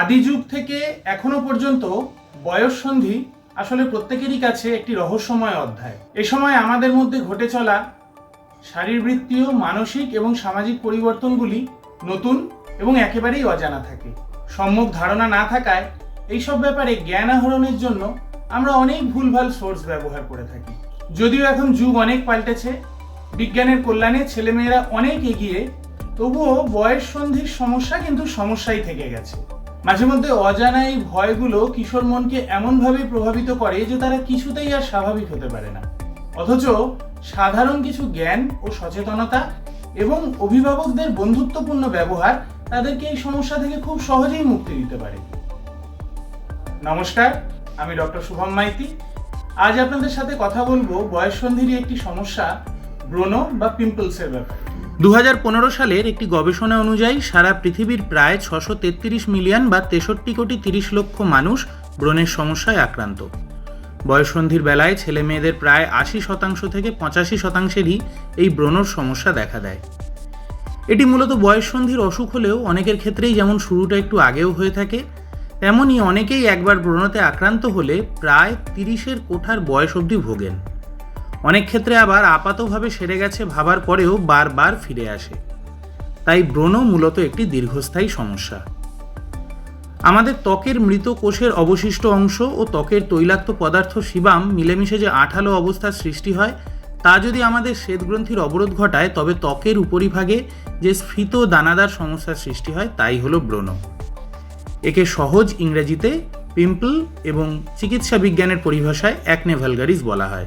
আদি যুগ থেকে এখনও পর্যন্ত বয়ঃসন্ধি আসলে প্রত্যেকেরই কাছে একটি রহস্যময় অধ্যায়। এ সময় আমাদের মধ্যে ঘটে চলা শারীরবৃত্তীয়, মানসিক এবং সামাজিক পরিবর্তনগুলি নতুন এবং একেবারেই অজানা থাকে। সম্যক ধারণা না থাকায় এইসব ব্যাপারে জ্ঞান আহরণের জন্য আমরা অনেক ভুলভাল সোর্স ব্যবহার করে থাকি। যদিও এখন যুগ অনেক পাল্টেছে, বিজ্ঞানের কল্যাণে ছেলেমেয়েরা অনেক এগিয়ে, তবুও বয়স সন্ধির সমস্যা কিন্তু সমস্যাই থেকে গেছে। মাঝে মধ্যে অজানা এই ভয়গুলো কিশোর মনকে এমনভাবে প্রভাবিত করে যে তারা কিছুতেই আর স্বাভাবিক হতে পারে না। অথচ সাধারণ কিছু জ্ঞান ও সচেতনতা এবং অভিভাবকদের বন্ধুত্বপূর্ণ ব্যবহার তাদেরকে এই সমস্যা থেকে খুব সহজেই মুক্তি দিতে পারে। নমস্কার, আমি ডক্টর শুভম মাইতি। আজ আপনাদের সাথে কথা বলব বয়ঃসন্ধিরই একটি সমস্যা ব্রণ বা পিম্পলসের ব্যাপারে। দু হাজার পনেরো সালের একটি গবেষণা অনুযায়ী সারা পৃথিবীর প্রায় ছশো মিলিয়ন বা তেষট্টি কোটি তিরিশ লক্ষ মানুষ ব্রণের সমস্যায় আক্রান্ত। বয়ঃসন্ধির বেলায় ছেলে মেয়েদের প্রায় আশি শতাংশ থেকে পঁচাশি শতাংশেরই এই ব্রণর সমস্যা দেখা দেয়। এটি মূলত বয়ঃসন্ধির অসুখ হলেও অনেকের ক্ষেত্রেই যেমন শুরুটা একটু আগেও হয়ে থাকে তেমনই অনেকেই একবার ব্রণতে আক্রান্ত হলে প্রায় তিরিশের কোঠার বয়স অবধি ভোগেন। অনেক ক্ষেত্রে আবার আপাতভাবে সেরে গেছে ভাবার পরেও বারবার ফিরে আসে। তাই ব্রণ মূলত একটি দীর্ঘস্থায়ী সমস্যা। আমাদের ত্বকের মৃত কোষের অবশিষ্ট অংশ ও ত্বকের তৈলাক্ত পদার্থ শিবাম মিলেমিশে যে আঠালো অবস্থার সৃষ্টি হয়, তা যদি আমাদের শ্বেতগ্রন্থির অবরোধ ঘটায়, তবে ত্বকের উপরিভাগে যে স্ফীত দানাদার সমস্যার সৃষ্টি হয়, তাই হলো ব্রণ। একে সহজ ইংরেজিতে পিম্পল এবং চিকিৎসা বিজ্ঞানের পরিভাষায় অ্যাকনে ভ্যালগারিস বলা হয়।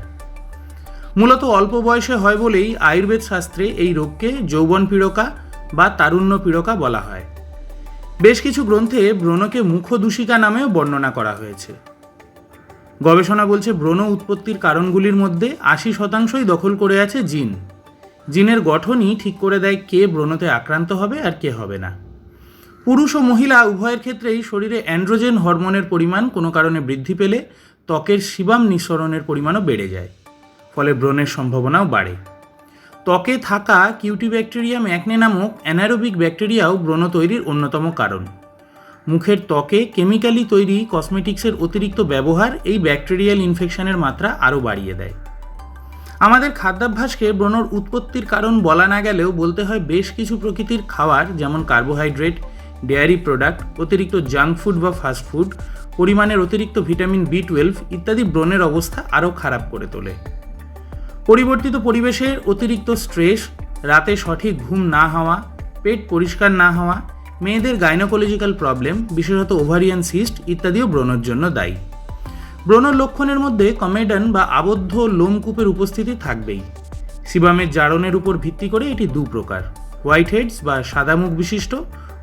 মূলত অল্প বয়সে হয় বলেই আয়ুর্বেদ শাস্ত্রে এই রোগকে যৌবন পীড়কা বা তারুণ্য পীড়কা বলা হয়। বেশ কিছু গ্রন্থে ব্রণকে মুখদূষিকা নামেও বর্ণনা করা হয়েছে। গবেষণা বলছে ব্রণ উৎপত্তির কারণগুলির মধ্যে আশি শতাংশই দখল করে আছে জিন। জিনের গঠনই ঠিক করে দেয় কে ব্রণতে আক্রান্ত হবে আর কে হবে না। পুরুষ ও মহিলা উভয়ের ক্ষেত্রেই শরীরে অ্যান্ড্রোজেন হরমোনের পরিমাণ কোনো কারণে বৃদ্ধি পেলে ত্বকের শিবাম নিঃসরণের পরিমাণও বেড়ে যায়। ফলে ব্রণের সম্ভাবনাও বাড়ে। ত্বকে থাকা কিউটি ব্যাকটেরিয়াম অ্যাকনে নামক অ্যানারোবিক ব্যাকটেরিয়াও ব্রণ তৈরির অন্যতম কারণ। মুখের ত্বকে কেমিক্যালি তৈরি কসমেটিক্সের অতিরিক্ত ব্যবহার এই ব্যাকটেরিয়াল ইনফেকশনের মাত্রা আরও বাড়িয়ে দেয়। আমাদের খাদ্যাভ্যাসকে ব্রণর উৎপত্তির কারণ বলা না গেলেও বলতে হয় বেশ কিছু প্রকৃতির খাবার, যেমন কার্বোহাইড্রেট, ডেয়ারি প্রোডাক্ট, অতিরিক্ত জাঙ্ক ফুড বা ফাস্ট ফুড, পরিমাণের অতিরিক্ত ভিটামিন বি টুয়েলভ ইত্যাদি ব্রণের অবস্থা আরও খারাপ করে তোলে। পরিবর্তিত পরিবেশের অতিরিক্ত স্ট্রেস, রাতে সঠিক ঘুম না হওয়া, পেট পরিষ্কার না হওয়া, মেয়েদের গাইনোকোলজিক্যাল প্রবলেম বিশেষত ওভারিয়ান সিস্ট ইত্যাদিও ব্রণের জন্য দায়ী। ব্রণর লক্ষণের মধ্যে কমেডান বা আবদ্ধ লোমকূপের উপস্থিতি থাকবেই। সিবামের জারণের উপর ভিত্তি করে এটি দু প্রকার। হোয়াইট হেডস বা সাদা মুখ বিশিষ্ট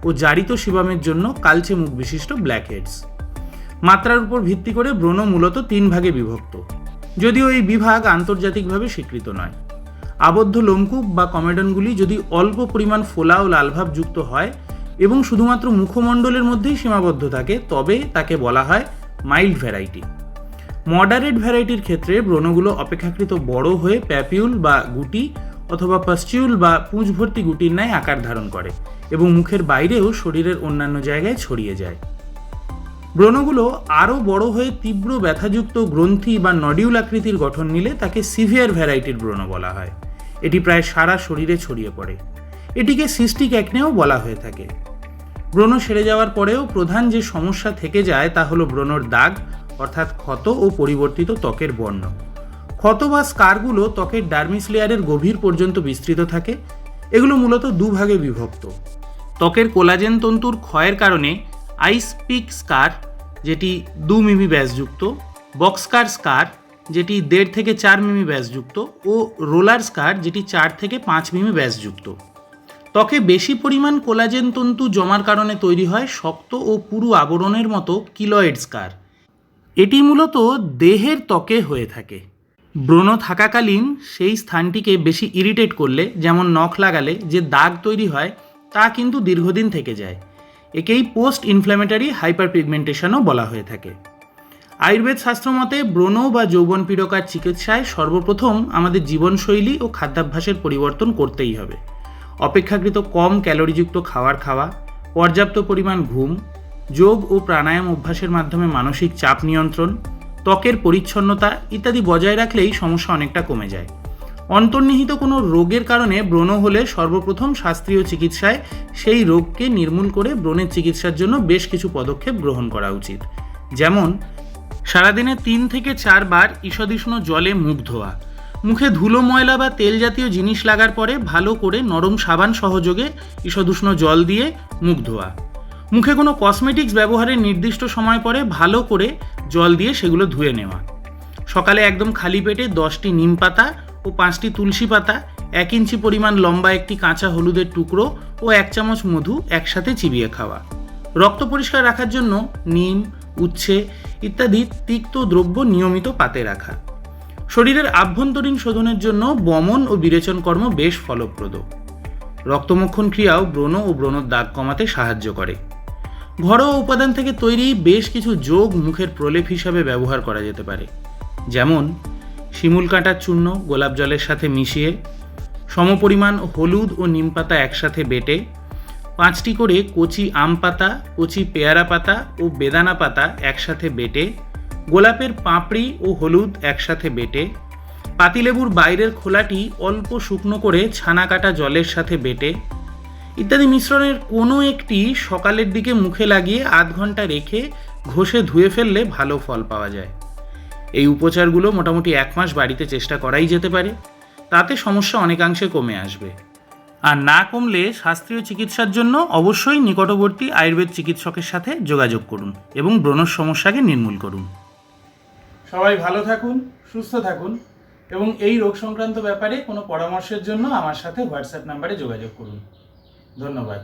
ও জারিত শিবামের জন্য কালচে মুখ বিশিষ্ট ব্ল্যাক হেডস মাত্রার উপর ভিত্তি করে ব্রণ মূলত তিন ভাগে বিভক্ত। যদিও এই বিভাগ আন্তর্জাতিকভাবে স্বীকৃত নয়। আবদ্ধ লোমকূপ বা কমেডনগুলি যদি অল্প পরিমাণ ফোলা ও লালভাব যুক্ত হয় এবং শুধুমাত্র মুখমণ্ডলের মধ্যেই সীমাবদ্ধ থাকে, তবে তাকে বলা হয় মাইল্ড ভ্যারাইটি। মডারেট ভ্যারাইটির ক্ষেত্রে ব্রণগুলো অপেক্ষাকৃত বড় হয়ে প্যাপিউল বা গুটি অথবা পাস্টিউল বা পুঁজ ভর্তি গুটির ন্যায় আকার ধারণ করে এবং মুখের বাইরেও শরীরের অন্যান্য জায়গায় ছড়িয়ে যায়। ব্রণগুলো আরও বড় হয়ে তীব্র ব্যথাযুক্ত গ্রন্থি বা নডিউল আকৃতির গঠন নিলে তাকে সিভিয়ার ভ্যারাইটির ব্রণ বলা হয়। এটি প্রায় সারা শরীরে ছড়িয়ে পড়ে। এটিকে সিস্টিক অ্যাকনেও বলা হয়ে থাকে। ব্রণ সেরে যাওয়ার পরেও প্রধান যে সমস্যা থেকে যায় তা হলো ব্রণর দাগ, অর্থাৎ ক্ষত ও পরিবর্তিত ত্বকের বর্ণ। ক্ষত বা স্কারগুলো ত্বকের ডার্মিস লেয়ারের গভীর পর্যন্ত বিস্তৃত থাকে। এগুলো মূলত দুভাগে বিভক্ত। ত্বকের কোলাজেন তন্তুর ক্ষয়ের কারণে আইস পিক স্কার, যেটি দু মিমি ব্যাসযুক্ত বক্সকার স্কার, যেটি দেড় থেকে চার মিমি ব্যাসযুক্ত ও রোলার স্কার, যেটি চার থেকে পাঁচ মিমি ব্যাসযুক্ত। ত্বকে বেশি পরিমাণ কোলাজেন তন্তু জমার কারণে তৈরি হয় শক্ত ও পুরু আবরণের মতো কিলয়েড স্কার। এটি মূলত দেহের ত্বকে হয়ে থাকে। ব্রণ থাকাকালীন সেই স্থানটিকে বেশি ইরিটেট করলে, যেমন নখ লাগালে যে দাগ তৈরি হয়, তা কিন্তু দীর্ঘদিন থেকে যায়। একেই পোস্ট ইনফ্ল্যামেটারি হাইপার পিগমেন্টেশনও বলা হয়ে থাকে। আয়ুর্বেদ শাস্ত্র মতে, ব্রণ বা যৌবন পীড়কার চিকিৎসায় সর্বপ্রথম আমাদের জীবনশৈলী ও খাদ্যাভ্যাসের পরিবর্তন করতেই হবে। অপেক্ষাকৃত কম ক্যালোরিযুক্ত খাবার খাওয়া, পর্যাপ্ত পরিমাণ ঘুম, যোগ ও প্রাণায়াম অভ্যাসের মাধ্যমে মানসিক চাপ নিয়ন্ত্রণ, ত্বকের পরিচ্ছন্নতা ইত্যাদি বজায় রাখলেই সমস্যা অনেকটা কমে যায়। অন্তর্নিহিত কোনো রোগের কারণে ব্রণ হলে সর্বপ্রথম শাস্ত্রীয় চিকিৎসায় সেই রোগকে নির্মূল করে ব্রণের চিকিৎসার জন্য বেশ কিছু পদক্ষেপ গ্রহণ করা উচিত। যেমন, সারাদিনে তিন থেকে চারবার ঈষদুষ্ণ জলে মুখ ধোয়া, মুখে ধুলো ময়লা বা তেল জাতীয় জিনিস লাগার পরে ভালো করে নরম সাবান সহযোগে ঈষদুষ্ণ জল দিয়ে মুখ ধোয়া, মুখে কোনো কসমেটিক্স ব্যবহারের নির্দিষ্ট সময় পরে ভালো করে জল দিয়ে সেগুলো ধুয়ে নেওয়া, সকালে একদম খালি পেটে দশটি নিম পাতা ও পাঁচটি তুলসী পাতা, এক ইঞ্চি পরিমাণ লম্বা একটি কাঁচা হলুদের টুকরো ও এক চামচ মধু একসাথে চিবিয়ে খাওয়া। রক্ত পরিষ্কার রাখার জন্য নিম, উচ্ছে ইত্যাদি তিক্ত দ্রব্য নিয়মিত পাতে রাখা। শরীরের আভ্যন্তরীণ শোধনের জন্য বমন ও বিরেচন কর্ম বেশ ফলপ্রদ। রক্তমক্ষণ ক্রিয়াও ব্রণ ও ব্রণর দাগ কমাতে সাহায্য করে। ঘরোয়া উপাদান থেকে তৈরি বেশ কিছু যোগ মুখের প্রলেপ হিসাবে ব্যবহার করা যেতে পারে। যেমন শিমুল কাঁটার চূর্ণ গোলাপ জলের সাথে মিশিয়ে, সমপরিমাণ হলুদ ও নিম পাতা একসাথে বেটে, পাঁচটি করে কচি আম পাতা, কচি পেয়ারা পাতা ও বেদানা পাতা একসাথে বেটে, গোলাপের পাপড়ি ও হলুদ একসাথে বেটে, পাতিলেবুর বাইরের খোলাটি অল্প শুকনো করে ছানা কাটা জলের সাথে বেটে, ইত্যাদি মিশ্রণের কোনো একটি সকালের দিকে মুখে লাগিয়ে আধ ঘণ্টা রেখে ঘষে ধুয়ে ফেললে ভালো ফল পাওয়া যায়। এই উপচারগুলো মোটামুটি এক মাস বাড়িতে চেষ্টা করাই যেতে পারে। তাতে সমস্যা অনেকাংশে কমে আসবে। আর না কমলে শাস্ত্রীয় চিকিৎসার জন্য অবশ্যই নিকটবর্তী আয়ুর্বেদ চিকিৎসকের সাথে যোগাযোগ করুন এবং ব্রণর সমস্যাকে নির্মূল করুন। সবাই ভালো থাকুন, সুস্থ থাকুন এবং এই রোগ সংক্রান্ত ব্যাপারে কোনো পরামর্শের জন্য আমার সাথে হোয়াটসঅ্যাপ নাম্বারে যোগাযোগ করুন। ধন্যবাদ।